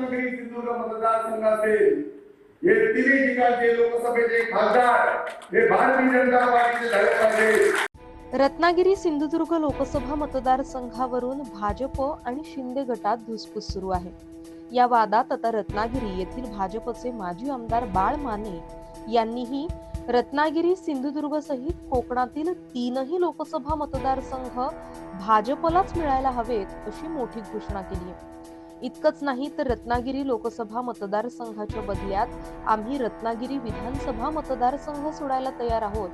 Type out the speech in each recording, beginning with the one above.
रत्नागिरी सिंधुदुर्ग मतदारसंघाचे हे तिन्ही ठिकाणचे लोकसभेचे खासदार हे भारतीय जनता पार्टीचे झाले पाहिजे रत्नागिरी सिंधुदुर्ग लोकसभा मतदारसंघावरून भाजप आणि शिंदे गटात धुसफूस सुरू आहे. या वादात आता रत्नागिरी येथील भाजपचे माजी आमदार बाळ माने यांनीही रत्नागिरी सिंधुदुर्ग सहित कोकणातील तीनही लोकसभा मतदारसंघ भाजपलाच मिळायला हवेत अशी मोठी घोषणा केली आहे. इतकंच नाही तर रत्नागिरी लोकसभा मतदारसंघाच्या बदल्यात आम्ही रत्नागिरी विधानसभा मतदारसंघ सोडायला तयार आहोत.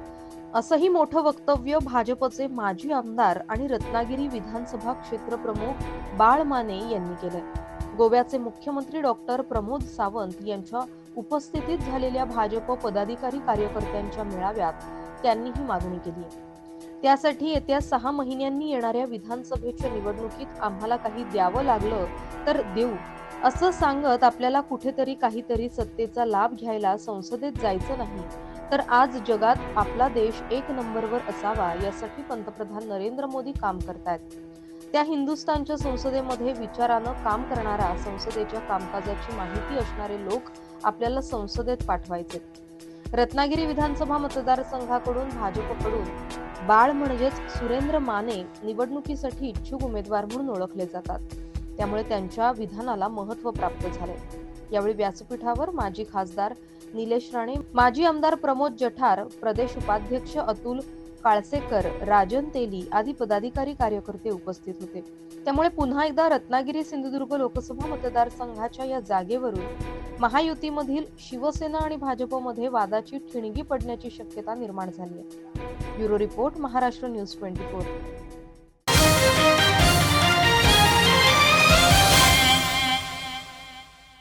असंही मोठं वक्तव्य भाजपचे माजी आमदार आणि रत्नागिरी विधानसभा क्षेत्र प्रमुख बाळ माने यांनी केलंय. गोव्याचे मुख्यमंत्री डॉक्टर प्रमोद सावंत यांच्या उपस्थितीत झालेल्या भाजप पदाधिकारी कार्यकर्त्यांच्या मेळाव्यात त्यांनी ही मागणी केली. आहे त्यासाठी येत्या सहा महिन्यांनी येणाऱ्या विधानसभेच्या निवडणुकीत आम्हाला काही द्यावं लागलं तर देऊ असं सांगत आपल्याला कुठेतरी काहीतरी सत्तेचा लाभ घ्यायला संसदेत जायचं नाही. तर आज जगात आपला देश एक नंबरवर असावा यासाठी पंतप्रधान नरेंद्र मोदी काम करतायत. त्या हिंदुस्थानच्या संसदेमध्ये विचारानं काम करणारा संसदेच्या कामकाजाची माहिती असणारे लोक आपल्याला संसदेत पाठवायचे रत्नागिरी विधानसभा मतदारसंघाकडून भाजपकडून बाळ म्हणजेच सुरेंद्र माने निवडणुकीसाठी इच्छुक उमेदवार म्हणून ओळखले जातात. त्यामुळे त्यांच्या विधानाला महत्त्व प्राप्त झाले. यावेळी व्यासपीठावर माजी खासदार निलेश राणे माजी आमदार प्रमोद जठार प्रदेश उपाध्यक्ष अतुल काळसेकर राजन तेली आदी पदाधिकारी कार्यकर्ते उपस्थित होते. त्यामुळे पुन्हा एकदा रत्नागिरी सिंधुदुर्ग लोकसभा मतदारसंघाच्या या जागेवरून महायुतीमधील शिवसेना आणि भाजपमध्ये वादाची ठिणगी पडण्याची शक्यता निर्माण झाली आहे. Bureau report Maharashtra news twenty four.